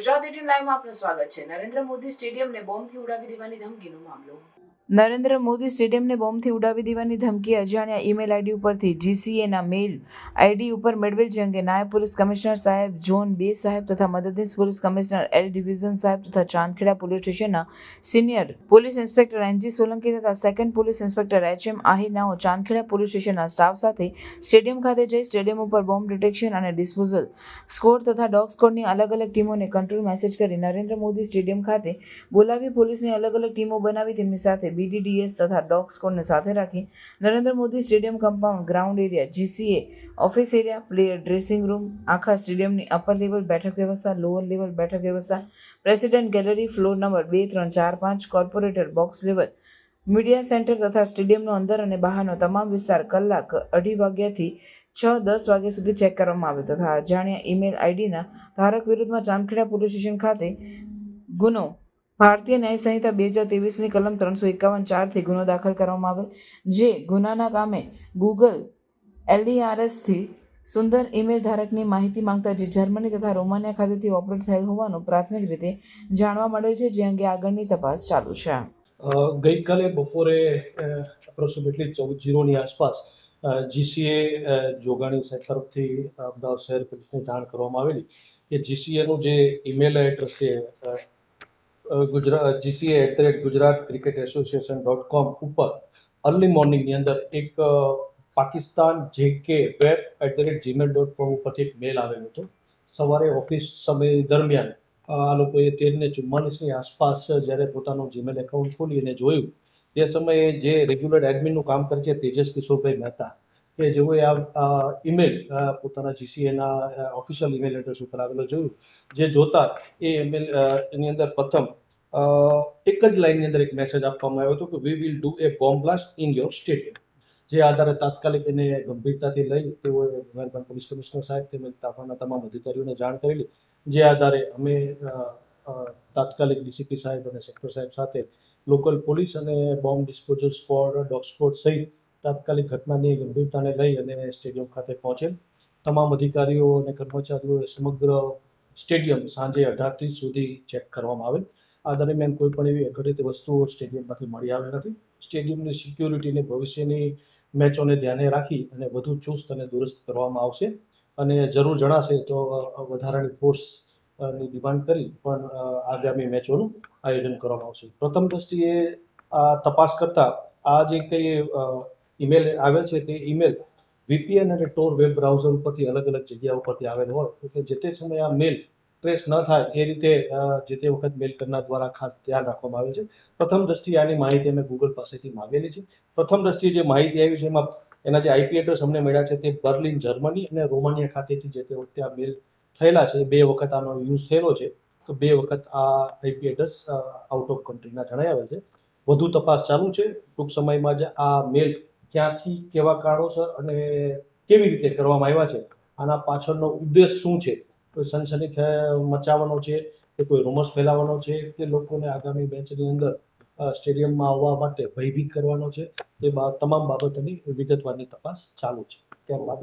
Gujarat eighteen લાઈવમાં આપનું સ્વાગત છે. નરેન્દ્ર મોદી સ્ટેડિયમને બોમ્બથી ઉડાવી દેવાની ધમકીનો મામલો. નરેન્દ્ર મોદી સ્ટેડિયમને બોમ્બથી ઉડાવી દેવાની ધમકી, અજાણ્યા ઈમેલ આઈડી ઉપરથી જીસીએના મેલ આઈડી ઉપર મેળવેલ છે અંગે નાયબ પોલીસ કમિશનર સાહેબ ઝોન બે સાહેબ તથા મદદનીશ પોલીસ કમિશનર એલ ડિવિઝન સાહેબ તથા ચાંદખેડા પોલીસ સ્ટેશનના senior police inspector NG Solanki તથા second police inspector H M આહિરનાઓ Chandkheda police સ્ટેશનના સ્ટાફ સાથે સ્ટેડિયમ ખાતે જઈ સ્ટેડિયમ ઉપર બોમ્બ ડિટેક્શન અને ડિસ્પોઝલ સ્કોડ તથા ડોગ સ્કોડની અલગ અલગ ટીમોને કંટ્રોલ મેસેજ કરી નરેન્દ્ર મોદી સ્ટેડિયમ ખાતે બોલાવી પોલીસની અલગ અલગ ટીમો બનાવી તેમની સાથે બીડીડીએસ તથા ડોગ સ્કોડને સાથે રાખી Narendra Modi stadium compound ground area GCA office area, player dressing room, આખા સ્ટેડિયમની અપર લેવલ બેઠક વ્યવસ્થા, લોઅર લેવલ બેઠક વ્યવસ્થા, પ્રેસિડેન્ટ ગેલેરી ફ્લોર નંબર બે, ત્રણ, ચાર, પાંચ, corporator box level, media centre તથા સ્ટેડિયમનો અંદર અને બહારનો તમામ વિસ્તાર કલાક અઢી વાગ્યાથી છ, દસ વાગ્યા સુધી ચેક કરવામાં આવ્યો તથા અજાણ્યા ઈમેલ આઈડીના ધારક વિરુદ્ધમાં ચાંદખેડા પોલીસ સ્ટેશન ખાતે ગુનો ભારતીય ન્યાય સંહિતા બે હજાર ત્રેવીસની કલમ ત્રણસો એકાવન ચારથી ગુનો દાખલ કરવામાં આવેલ, જે ગુનાના કામે ગૂગલ એલડીઆરએસથી સુંદર ઈમેલ ધારકની માહિતી માંગતા જે જર્મની તથા રોમાનિયા ખાતેથી ઓપરેટ થયેલ હોવાનું પ્રાથમિક રીતે જાણવા મળેલ છે, જે અંગે આગળની તપાસ ચાલુ છે. ગઈકાલે બપોરે એપ્રોક્સિમેટલી ચૌદ જીરોની આસપાસ જીસીએ જોગાણી સાહેબ તરફથી અમદાવાદ શહેર પોલીસને જાણ કરવામાં આવેલી. કે જીસીએનું જે ઈમેલ એડ્રેસ છે Gujarat GCA at the rate Gujarat cricket association dot com ઉપર અર્લી મોર્નિંગની અંદર એક પાકિસ્તાન જે કે web at the rate Gmail dot com ઉપરથી એક મેલ આવેલો હતો. સવારે ઓફિસ સમય દરમિયાન આ લોકોએ તેરને ચુમ્માલીસની આસપાસ જ્યારે પોતાનું જીમેલ એકાઉન્ટ ખોલી અને જોયું, તે સમયે જે રેગ્યુલર એડમિનનું કામ કરે છે તેજસ કિશોરભાઈ મહેતા કે જેઓએ આ ઈમેલ પોતાના જીસીએના ઓફિશિયલ ઈમેલ એડ્રેસ ઉપર આવેલો જોયું. જે જોતા એ ઈમેલ એની અંદર પ્રથમ એક જ લાઇનની અંદર એક મેસેજ આપવામાં આવ્યો હતો કે we will do a bomb blast in your stadium જે આધારે તાત્કાલિક એને ગંભીરતાથી લઈ તેઓએ મહેરબાન પોલીસ કમિશનર સાહેબ તેમજ તાફાના તમામ અધિકારીઓને જાણ કરેલી. જે આધારે અમે તાત્કાલિક ડીસીપી સાહેબ અને સેક્ટર સાહેબ સાથે લોકલ પોલીસ અને bomb disposal squad dog squad સહિત તાત્કાલિક ઘટનાની ગંભીરતાને લઈ અને સ્ટેડિયમ ખાતે પહોંચેલ તમામ અધિકારીઓ અને કર્મચારીઓએ સમગ્ર સ્ટેડિયમ સાંજે અઢાર ત્રીસ સુધી ચેક કરવામાં આવેલ. આ દરમિયાન કોઈ પણ એવી અઘટિત વસ્તુઓ સ્ટેડિયમમાંથી મળી આવી નથી. સ્ટેડિયમની સિક્યુરિટીને ભવિષ્યની મેચોને ધ્યાને રાખી અને વધુ ચુસ્ત અને દુરસ્ત કરવામાં આવશે. અને જરૂર જણાશે તો વધારાની ફોર્સની ડિમાન્ડ કરી પણ આગામી મેચોનું આયોજન કરવામાં આવશે. પ્રથમ દ્રષ્ટિએ આ તપાસ કરતા આ જે કંઈ ઈમેલ આવેલ છે તે ઈમેલ વીપીએન અને ટોર વેબ બ્રાઉઝર ઉપરથી અલગ અલગ જગ્યા ઉપરથી આવેલ હોય. એટલે જે તે સમયે આ મેલ ટ્રેસ ન થાય એ રીતે જે તે વખત મેલ કરનાર દ્વારા ખાસ ધ્યાન રાખવામાં આવે છે. પ્રથમ દ્રષ્ટિએ આની માહિતી અમે ગૂગલ પાસેથી માગેલી છે પ્રથમ દ્રષ્ટિએ જે માહિતી આવી છે એમાં, એના જે આઈપી એડ્રેસ અમને મળ્યા છે તે બર્લિન જર્મની અને રોમાનિયા ખાતેથી જે તે વખતે આ મેલ થયેલા છે, બે વખત આનો યુઝ થયેલો છે. તો બે વખત આ આઈપી એડ્રેસ આઉટ ઓફ કન્ટ્રીના જણાવેલ છે. વધુ તપાસ ચાલુ છે. ટૂંક સમયમાં જ આ મેલ ક્યાંથી કેવા કારણોસર અને કેવી રીતે કરવામાં આવ્યા છે? આના પાછળનો ઉદ્દેશ શું છે? કોઈ સનસની મચાવવાનો છે કે કોઈ રૂમર્સ ફેલાવવાનો છે કે લોકોને આગામી મેચની અંદર સ્ટેડિયમમાં આવવા માટે ભયભીત કરવાનો છે? બા, તમામ બાબતોની વિગતવારની તપાસ ચાલુ છે. ત્યારબાદ